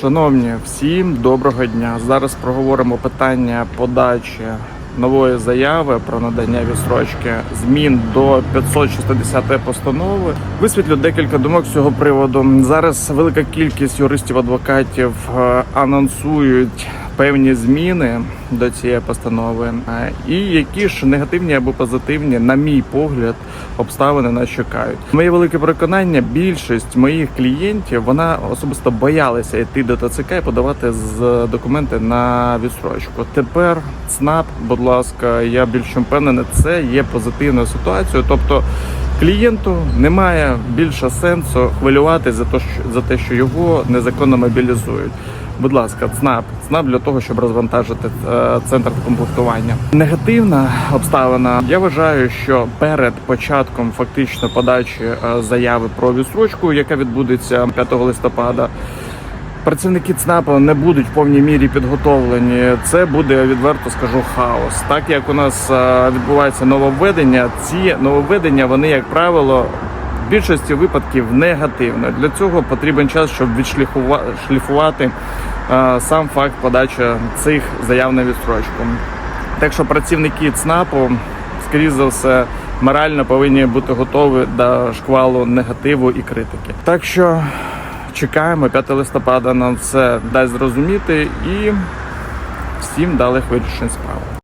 Шановні, всім доброго дня. Зараз проговоримо питання подачі нової заяви про надання відстрочки змін до 560 постанови. Висвітлю декілька думок з цього приводу. Зараз велика кількість юристів-адвокатів е, анонсують певні зміни до цієї постанови, Е, і які ж негативні або позитивні, на мій погляд, обставини нас чекають. Моє велике переконання, більшість моїх клієнтів вона особисто боялися йти до ТЦК і подавати з документи на відстрочку. Тепер ЦНАП, будь ласка, я більш впевнений, це є позитивною ситуацією. Тобто клієнту немає більше сенсу хвилювати за те, що за те, що його незаконно мобілізують. Будь ласка, ЦНАП, ЦНАП для того, щоб розвантажити е, центр комплектування. Негативна обставина. Я вважаю, що перед початком фактично подачі е, заяви про відстрочку, яка відбудеться 5 листопада. Працівники ЦНАПу не будуть в повній мірі підготовлені. Це буде відверто скажу хаос. Так як у нас е, відбувається нововведення, ці нововведення вони, як правило, більшості випадків негативно. Для цього потрібен час, щоб відшліфувати е, сам факт подачі цих заяв на відстрочку. Так що працівники ЦНАПу, скоріш за все, морально повинні бути готові до шквалу негативу і критики. Так що чекаємо 5 листопада нам все дасть зрозуміти і всім далих вирішень справи.